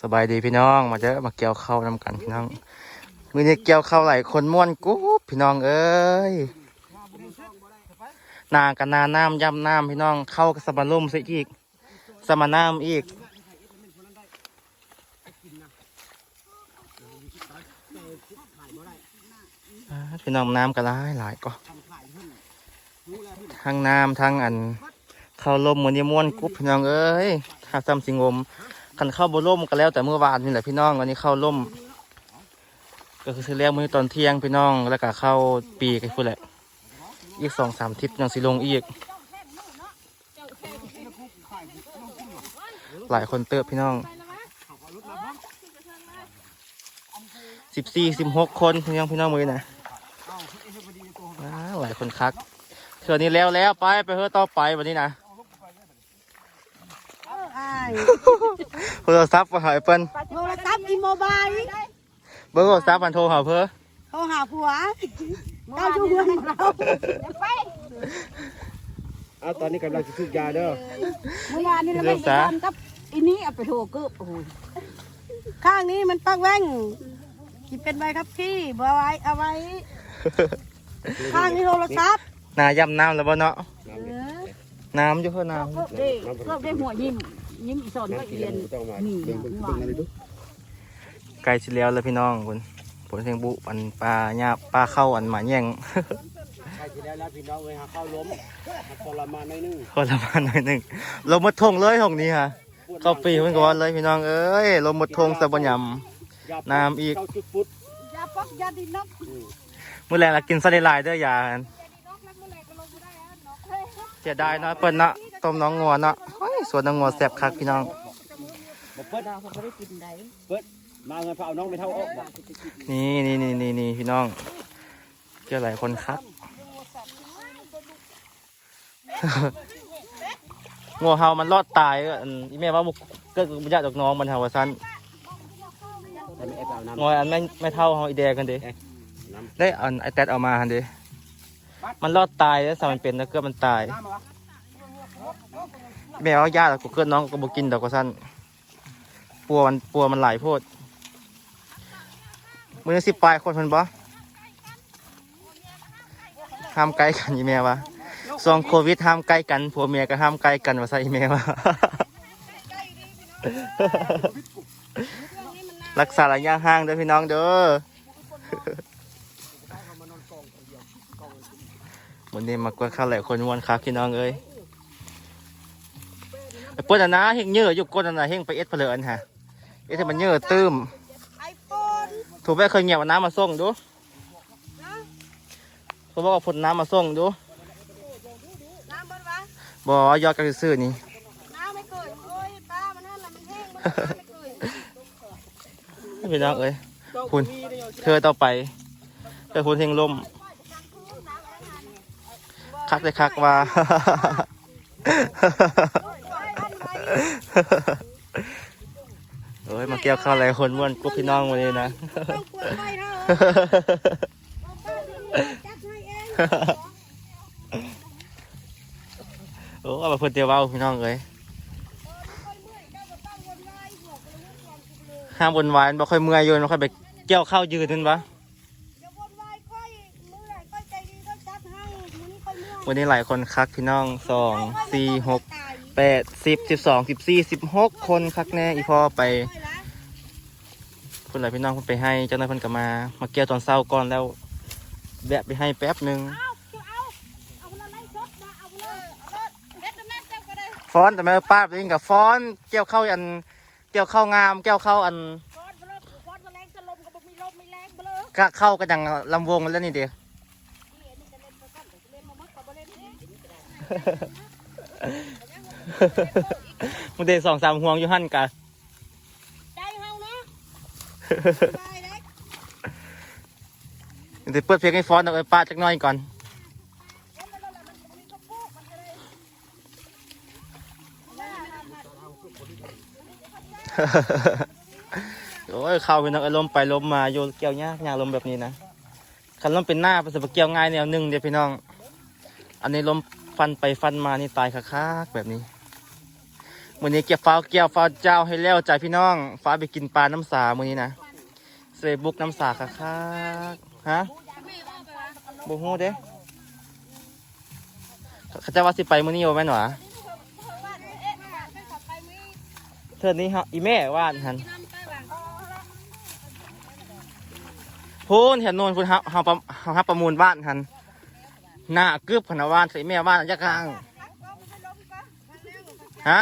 สบายดีพี่น้องมาเจอมาเกี่ยวข้าวนำกันพี่น้องมือนี้เกี่ยวข้าวหลายคนม่วนกุ๊บพี่น้องเอ้ยนากันนาน้ำยำน้ำพี่น้องเข้ากับสมาลุ่มซะอีก สมาน้ำอีกพี่น้องน้ำกันหลายหลายก็ทั้งน้ำทั้งอัน เข้าลมมันนี้ม่วนกุ๊บพี่น้องเอ้ยถ้าซ้ำสิงม คันเข้าบ่ล่มก็แล้วแต่เมื่อวานนี่แหละพี่น้องวันนี้เข้าล่ม ก็คือซื้อแล้วมื้อตอนเที่ยงพี่น้องแล้วก็เข้าปีกันพูดแหละ อีกสองสามทิปยังสิลงอีก หลายคนเติบพี่น้องสิบสี่สิบหกคนพี่น้องพี่น้องมือนะหลายคนคักเทื่อนี้แล้วแล้วไปไปเฮ้อต่อไปวันนี้นะ โทรศัพท์มาหาเปิ้นโทรศัพท์อีโมบายเบอร์โทรศัพท์มันโทรหาเพื่อเขาหาผัวเจ้าชู้เงินเราเอาตอนนี้กำลังจะซื้อยาเด้อเมื่อวานนี้เราไปกินกับอีนี้เอาไปโทรกึบโอ้ยข้างนี้มันปักแว่งที่เป็นใบครับพี่บัวไว้เอาไว้ ข้างนี้โทรศัพท์นายำน้ำแล้วบ่เนาะเออน้ำอยู่เพื่อน้เพิ่มได้เพิ่มได้หัวยิ้ม ยิ้มอีสอนก็น้ำกินเรียนแล้วต้องมานี่เบิ่งนะเบิ่งหเบิ่วางนอะไรดูำไก่สิแล้วเลยพี่น้องคุณผลเสียงบุอันปลาหญ้าปลาเข้าอันหมาแย่งใช่ที่แล้วแล้วพี่น้องเลยหาข้าวล้มมาทรมานหน่อยนึงคนละมาหน่อยหนึ่งลมหมดทงเลยทงนี้ค่ะเข้าปีเพิ่นก็ว่าเลยพี่น้องเอ้ยลมหมดทงสะบัญยน้ำอีกเก้าจุดฟุตยาปักยาดินนกำมื้อแรงละกินซะได้หลายเด้อยาอันเสียดายเนาะเปิ้นเนาะต้มน้องงัวเนาะเฮ้ย สวนน้องงัวแซ่บคักพี่น้องเปิดเราเขาได้กินได้เปิดมาเงินพาเอาน้องไปเท่าออกบอกนี่นี่นี่นี่นี่พี่น้องเจอหลายคนครับงัวเฮามันรอดตายเอ้ออันอีแม่ว่าบุกกิดบุญญาดอกน้องมันเฮาว่าซั่นแต่ไม่แอบเอน้ำงออันไม่ไม่เท่าเฮาอีแดงกันเด้ได้อันไอแตดเอามาหันเด้มันรอดตายแล้วสามันเป็นแล้วเกือบมันตาย แม่ว่าญาติกูเกิดน้องก็บกินดอกว่าซั่นปัวมันปัวมันหลายโพดมือสิปลายคนเพิ่นบ่ห้ามใกล้กันอีแม่วะซองโควิดห้ามใกล้กันผัวเมียก็ห้ามใกล้กันว่าซะอีแม่วะรักษาระยะห่างเด้อพี่น้องเด้อวันนี้มากวนข้าวหลายคนมวนครับพี่น้องเอ้ย เปิ้นอันนะเฮงเยอะอยู่ก้นอันนะเฮงไปเอ็ดเพลินฮะเอ็ดให้มันเยอะตื้มไอโฟนถูกไปเคยเงียบเอาน้ำมาส่งดูถูกบอกว่าผลน้ำมาส่งดูน้ำบนวะบ่ยอดกันซื่อๆนี่น้ำไม่เกิดโอ้ยป้ามันนั่นแหละมันแห้งมันไม่เกิดพี่น้องเอ้ยคุณเธอต่อไปเธอคุณเฮงลมคักเลยคักว่า โอ้ยมาเกี่ยวข้าวหลายคนม่วนกุ๊บพี่น้องวันนี้นะต้องกลัวไปเถอะจัดให้เองโอ้เอามาเพื่อนเดียวเว้าพี่น้องเอ้ยห้ามบนวายบ่ค่อยเมื่อยโยนบ่ค่อยไปเกี่ยวข้าวยืนนั่นปะเดี๋ยววนวายืนดีค่อยจัดให้มือนี้ค่อยเมื่อยวันนี้หลายคนคักพี่น้องสองสี่หก แปดสิบสิบสองสิบสี่สิบหกคนคักแน่อีพ่อไปคนหลายพี่น้องเพิ่นไปให้เจ้านาที่เพิ่นก็มา มาเกี่ยวตอนเช้าก่อนแล้วแวะไปให้แป๊บหนึ่งฟ้อนแต่ไม่ป้าไปยิงกับฟ้อนเกี่ยวข้าอันเกี่ยวข้างามเกี่ยวข้าอันแก็เบลอกะเข้ากันอย่างลำวงแล้วนี่เดียว มามัดก็บ่เล่นเองมึงเดสองสามห่วงอยู่หั่นกะใจเฮาเนาะได้ได้มึงเดเปิดเพลงให้ฟ้อนเอาไอ้ป้าจักหน่อยก่อน โอ้ยเข้าไปนักอารมณ์ไปลมมาโยนเกี่ยวยากยากลมแบบนี้นะคันลมเป็นหน้าประสบเกี่ยวง่ายแนวหนึ่งเดียวพี่น้อง อันนี้ลมฟันไปฟันมานี่ตายคักๆแบบนี้ วันนี้เก็บฟ้าเกี่ยวฟ้าเจ้าให้แล้วใจพี่น้องฟ้าไปกินปลาน้ำสามื้อนี้นะเสยบุกน้ำสาค่ะค่ะฮะบ่ฮู้เด้เขาจะว่าสิไปมื้อนี้บ่แม่นหวะเธอนี้ฮะอีแม่ว่านหันพูนเห็นนนพูนเฮาเฮาประเฮาฮับประมูลบ้านหันหน้ากึบพนาวานใส่แม่ว่านยักษ์กลางฮะ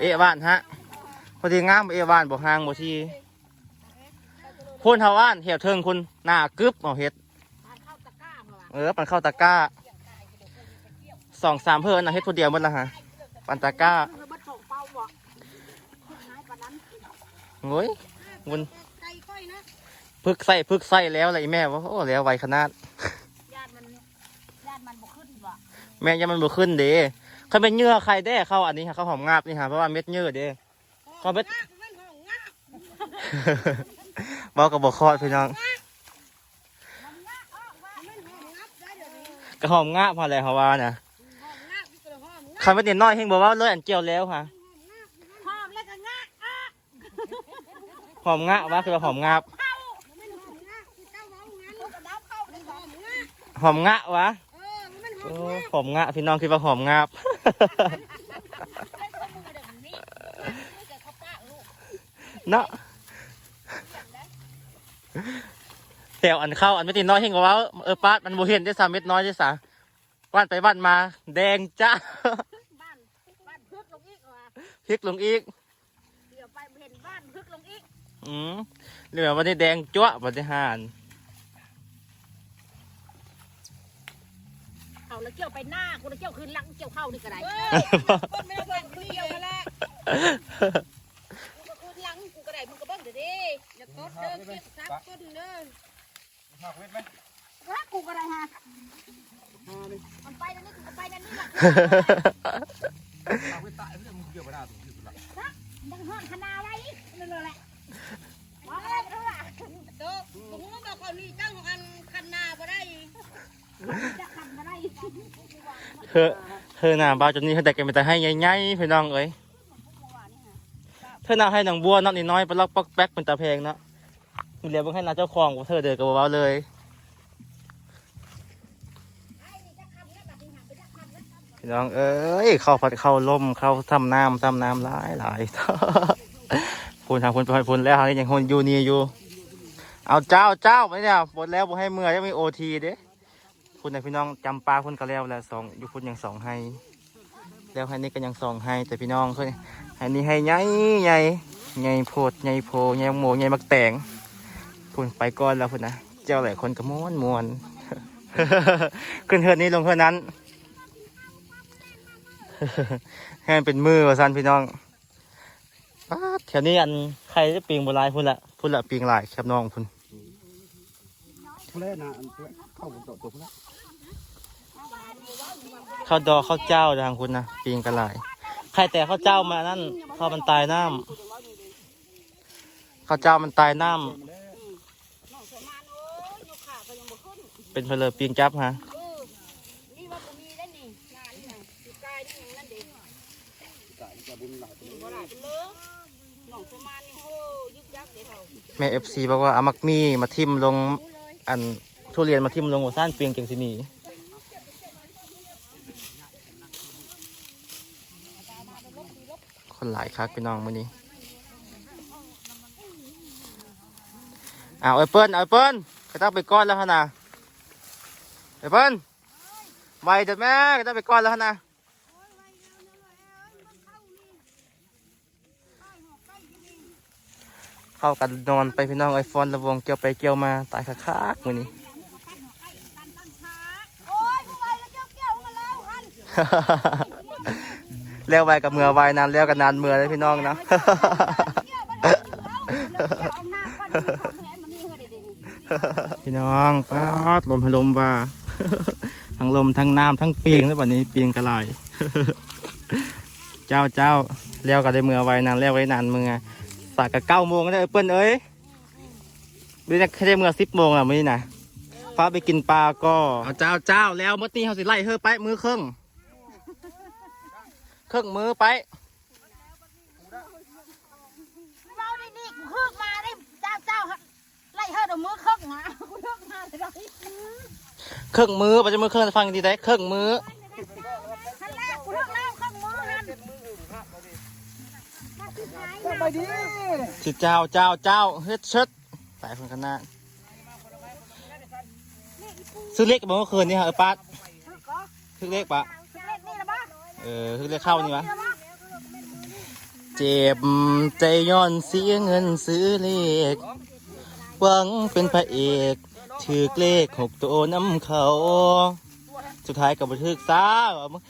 เอะบ้านฮะพอดีงามเอะบ้านบ่ห่างบ่ทีพ่นเฮาว่านเหี่ยวเทิงคุณหน้ากึบเอาเฮ็ดเออปันเข้าตะกร้าสองสามเพิ่นนะเฮ็ดคนเดียวหมดละฮะปันตะกร้าโอ้ยมันไก่ก้อยนะพึกใส่พึกใส่แล้วอะไรแม่ว่าโอ้แล้วไวขนาดญาติมันญาติมันบ่ขึ้นบ่แม่ยังมันบ่ขึ้นเด้ เขาเป็นเหยื่อใครได้เข้าอันนี้ฮะเขาหอมงาบนี่ฮะเพราะว่าเม็ดเหยื่อเด้เขาเม็ดมันบอกกับบอกคอดพี่น้องมันห้องงับได้เดี๋ยวนี้กระหอมงาบพอแล้วเขาว่าน่ะห้องงับนี่ก็ห้องงับคันเด็น้อยเฮงบอกว่าเลยอันเจียวแล้วค่ะหอมงาบว่าคือว่าหอมงาบหองงับที่เจ้าเว้างั้นแล้วก็ดับเข้าในห้องงับหอมงะวะเออมันห้อโอ้งงับหอมงะพี่น้องคิดว่าหอมงาบ เนาะแถวอันเข้าอันไม่ติดน้อยเฮงบอกว่าเออป้าดมันโบเห็นได้สามเม็ดน้อยได้สาวันไปวันมา แดงจ้าบ้านบ้านพึกลงอีกว่ะพลิกลงอีกเดี๋ยวไปเห็นบ้านพึกลงอีก อืมเหลือวันนี้แดงจ้วะบริหาร เอาแล้วเกี่ยวไปหน้ากูแล้วเกี่ยวคืนหลังเกี่ยวเข้านี่ก็ได้คนไม่ได้เบิ่งคือเกี่ยวนั่นแหละกูก็คืนหลังกูก็ได้มึงก็เบิ่งเดี๋ยวดิอย่าตดเด้อเก็บซับต้นเด้อหักเวทไหมรักกูก็ได้ฮะมันไปนั่นนี่กูก็ไปนั่นนี่ล่ะหักเวทตายเพื่อนมึงเกี่ยวไปได้ถูกที่สุดละยังห้อนขนาไว้นั่นแหละมาเลยเด้อโตผมก็บอกเขานี่จังอันคันนาบ่ได้จะคันบ่ได้ เธอเธอหน้าบ้าจนนี้เธอแต่แกไม่แต่ให้ใหญ่ๆพี่น้องเอ้ยเธอหน้าให้หนังบัวนักนิดน้อยไปล็อกปอกแป๊กเป็นตาแพลงเนาะมีเหลียวเบิ่งให้น้าเจ้าของว่าเธอเดินกับเบาเลยพี่น้องเอ้ยเข้าพัดเข้าล่มเข้าซ้ำน้ำซ้ำน้ำหลายหลายพูนทางพูนไปพูนแล้วทางนี้ยังคนอยู่นี่อยู่ เอาเจ้าเจ้าไปเนี่ยหมดแล้วบ่ให้เมื่อยังมีโอทีเด้ คุณนะพี่น้องจำปลาคุณก็แล้วแล้วสองอยู่คุณยังสองให้แล้วให้นี่ก็ยังสองให้แต่พี่น้องเพื่อนให้นี่ให้ใหญ่ใหญ่ใหญ่โพดใหญ่โพใหญ่โมใหญ่มักแตงพูนไปก่อนแล้วพูนนะเจ้าหลายคนก็ม้วนม้วนขึ้นเฮือนนี้ลงเฮือนนั้นให้มันเป็นมือว่าสันพี่น้องแถวนี้อันใครจะปีงโบราณพุ่นละพุ่นละปีงลายครับน้องพุ่นเล่นนะเข้าผมตัวตัวผู้เล่น ข้าวดอข้าวเจ้าทางคุณนะปีงกันหลายใครแต่ข้าวเจ้ามานั่นข้าวมันตายน้ำข้าวเจ้ามันตายน้ำเป็นเพลอปีงจับฮะนี่ว่าบ่มีได้นี่งานนี่น่ะสิกายนี่นั่นเด้กายจะบุญหลายตัวบ่ได้เป็นเลิกหนองสมานนี่โหยึกยักเด้เฮาแม่เอฟซีบอกว่าอามักมีมาทิมลงอันทุเรียนมาทิมลงหัวซ่านเปียงเก่งสินี คนหลายคักพี่น้องมื้อนี้เอาไอ้เปิ้ลเอาไอ้เปิ้ลก็ต้องไปก้อนแล้วฮะนะไอ้เปิ้ลไวเด็ดแม่ก็ต้องไปก้อนแล้วฮะนะเข้ากันนอนไปพี่น้องไอฟอนระวงเกี่ยวไปเกี่ยวมาตายคักๆมื้อนี้โอ้ยบ่ไหวแล้วเจ้า เกี่ยวมาแล้วไวกับเมือไวนานแล้วกันนานเมือเลยพี่น้องเนาะพี่น้อาหน้าก่อนเอาแหนมันนี่เฮ้ยเด้ๆพี่น้องป๊าดลมพลมว่าทั้งลมทั้งน้ำทั้งเปียงแล้ววันนี้เปียงกระไรเจ้าเจ้าแล้วก็ได้เมือไวนานแล้วไว้นานเมือสากกับเก้าโมงแล้เอ้ยเปิ้ลเอ้ยดูนะแค่ได้เมื่อสิบโมงแล้วมื้อนี้นะฟ้าไปกินปลาก็เจ้าเจ้าแล้วเมื่อนี้เขาสิไล่เฮ้อไปมือเครึ่อง เครื่องมือไปเราได้นี่กูฮึกมาได้เจ้าเจ้าไล่เฮอดเอามือเคึกมากูฮึกมาเลยเครื่องมือไปจะมือเครื่องฟังดีได้เครื่องมือขั้นแรกกูฮึกแล้วคึกมือหันไปดีสิเจ้าเจ้าเจ้าเฮ็ดเชิดสายคนกันหน้าซื้อเล็กบอกเมื่อคืนนี่ฮะเออปัดซื้อเล็กปะ เออซื้อเล็กเข้านี่วะเจ็บใจย้อนเสียเงินซื้อเลขหวังเป็นพระเอกถือเลขหกตัวน้ำเขา สุดท้ายกับบันทึกซ้าว่ะมึง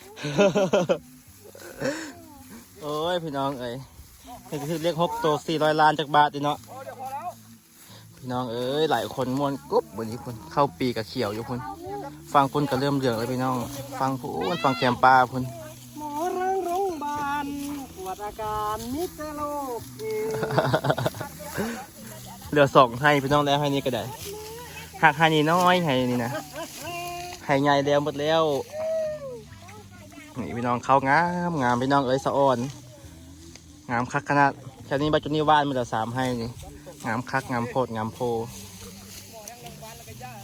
โอ้ยพี่น้องเอ้ยนี่คือเลขหกตัวสี่ร้อยล้านจากบาทดิเนาะพี่น้องเอ้ยหลายคนมวนกุ๊บวันนี้คุณเข้าปีกับเขียวอยู่คุณฟังคุณก็เริ่มเหลืองเลยพี่น้อง ฟังพูนฟังแกมปลาคุณ หมอรังโรงพยาบาลตรวจ อาการมิเตโรคเหลือสองให้พี่น้องแล้วให้นี่ก็ได้หักให้นี่น้อยให้นี่นะให้ใหญ่แล้วหมดแล้วนี่พี่น้องเขางามงามพี่น้องเอ้ยสะอ่อนงามคักขนาดแค่นี้บัจจุนี้ว่านมันเหลือสามให้นี่งามคักงามโพดงามโพ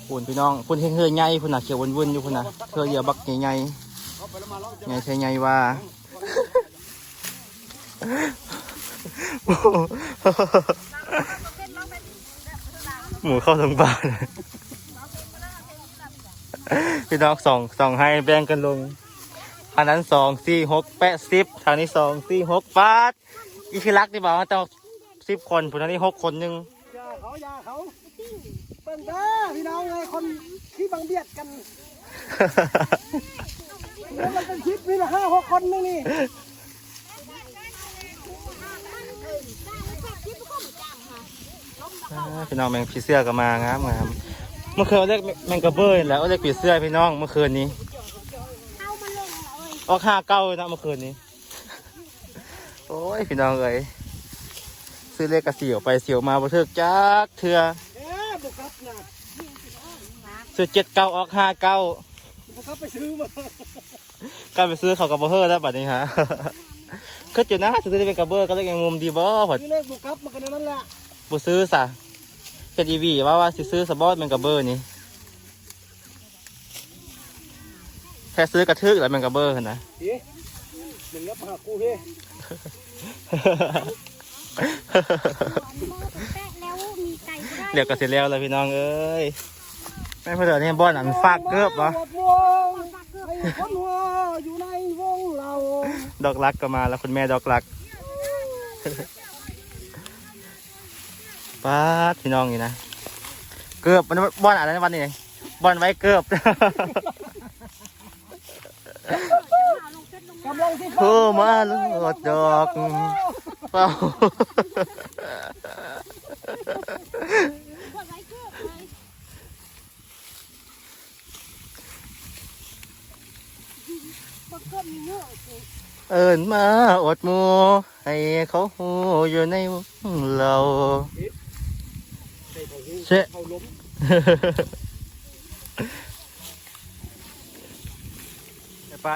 ปุ่นพี่น้องปุ่นเฮงเฮยใหญ่พุ่นน่ะเขียววุ่นๆอยู่พุ่นน่ะเธอเยื่อบักใหญ่ใหญ่ใหญ่ใช่ใหญ่ว่าหมูเข้าทั้งบ้านพี่น้องสองสองให้แบ่งกันลง อันนั้นสองสี่หกแปดสิบทางนี้สองสี่หกบาทอีคิรักที่บอกว่าต้องสิบคนผู้ทางนี้หกคนหนึ่งยาเขายาเขาเบิ่งเด้อพี่น้องเลยคนที่บังเบียดกันแล้วมันเป็นคลิปนี่ละห้าหกคนนึงนี่ พี่น้องแมงผีเสื้อก็มางามงามเมื่อคืนเรียกแมงกระเบยแล้วเรียกผีเสื้อพี่น้องเมื่อคืนนี้ออกห้าเก้าเลยนะเมื่อคืนนี้ โอ้ยพี่น้องเอ้ยซื้อเลขกระเสียวไปเสียวมาบ่เทือกจักเถื่อกครับนะซื้อเจ็ดเก้าออกห้าเก้ากครับไปซื้อมาการไปซื้อเขากับบ่เฮอแล้วบัดนี้ฮะก็จุดนะซื้อได้เป็นกระเบอร์ก็เลยยังงมดีบ่พอซื้อเลขบุกครับมากันนั่นแหละ บ่ซื้อซะเป็นอีวีว่าว่าสิซื้อสบอสเป็นกระเบอร์นี่แค่ซื้อกระทึกแล้วเป็นกระเบอร์หั่นนะเฮ้หนึ่งรับหากูเฮ้แล้วมีไก่ก็ได้เดี๋ยวก็เสร็จแล้วเลยพี่น้องเอ้ยแม่เพื่อนนี่บอนอันฝากเกือบวะวงให้คนหัวอยู่ในวงเราดอกรักก็มาแล้วคุณแม่ดอกรัก ป้าดพี่น้องนี่นะ เกือบมันบอนอะไรนะวันนี้บอนไว้เกือบกำลังที่โทรมาโลดดอกเป้าเอินมาอดหมูให้เขาหูอยู่ในวงเรา เชะเขาล้มไอ้ป้า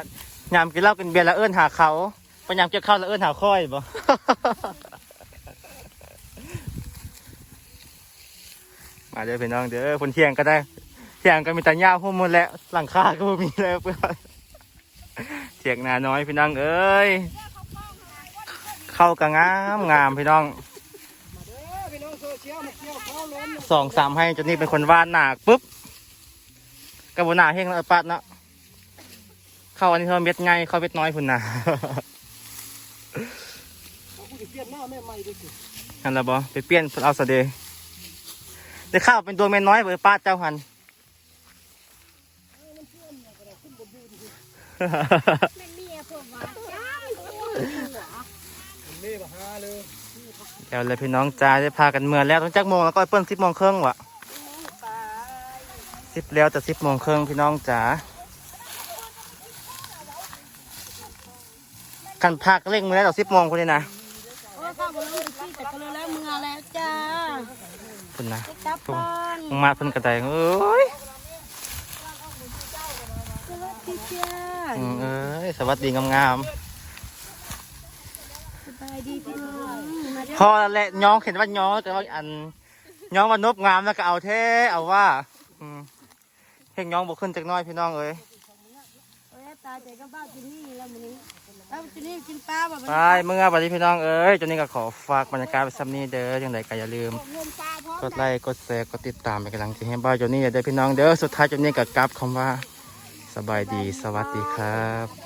ยามกินเหล้ากินเบียร์แล้วเอิ้นหาเขาปยามเกี่ยวข้าวแล้วเอิ้นหาค่อยบ่มาเด้อพี่น้องเด้อคนเที่ยงก็ได้ เที่ยงก็มีแต่หญ้าหุ้มหมดแล้วหลังคาก็มีแล้วเพื่อนเที่ยงนาน้อยพี่น้องเอ้ย เข้าก็งามงามพี่น้อง สองสามให้จนนี่เป็นคนวาดหนักปุ๊บกระบวนหนาเฮงแล้วปัดเนาะเข้าอันนี้เขาเม็ดไงเข้าเม็ดน้อยพุ่นนะหันละบอไปเปลี่ยนเอาสเดย์ได้ข้าวเป็นตัวเม็ดน้อยเบอร์ป้าดเจ้าหัน นเมียผมว่าจ้าเล่มาหาเลยเดี๋ยวเลยพี่น้องจ้าได้พากันเมื่อแล้วต้องจักโมงแล้วก็เปิ้ลสิบโมงครึ่งวะสิบแล้วแต่สิบโมงครึ่งพี่น้องจ๋ากันพักเร่งมือแล้วต่อสิบโมงคนนี้นะโอ้ข้าวบนรถที่แต่ก็เลยแล้วเมื่อแล้วจ้าคุณนะเจ๊กลับบ้านมึงมาเพิ่นกระไดเอ้ยสวัสดีจ้าอืมเอ้ยสวัสดีงามๆายดี พี่น้องมาเด้อพอแล้วแหละย้องเห็นว่าย้องแต่ว่าอันย้องว่านบงามแล้วก็เอาแท้เอาว่าอืมเพ่งย้องบกขึ้นจากหน้อยพี่น้องเอ้ยโอ้ยตายใจก็บ้ากินนี่แล้วมื้อนี้แล้วกินนี่กินปลาบ่ไปเมื่อบัดนี้พี่น้องเอ้ยจนนี้ก็ขอฝากบรรยากาศไว้ซ้ำนี้เด้อยังไงก็อย่าลืมเงินปลาพร้อมกดไลค์กดแชร์กดติดตามเป็นกำลังใจให้บ้านจนนี้เด้อพี่น้องเด้อสุดท้ายจนนี้ก็กลับคำว่า สบายดีสวัสดีครับ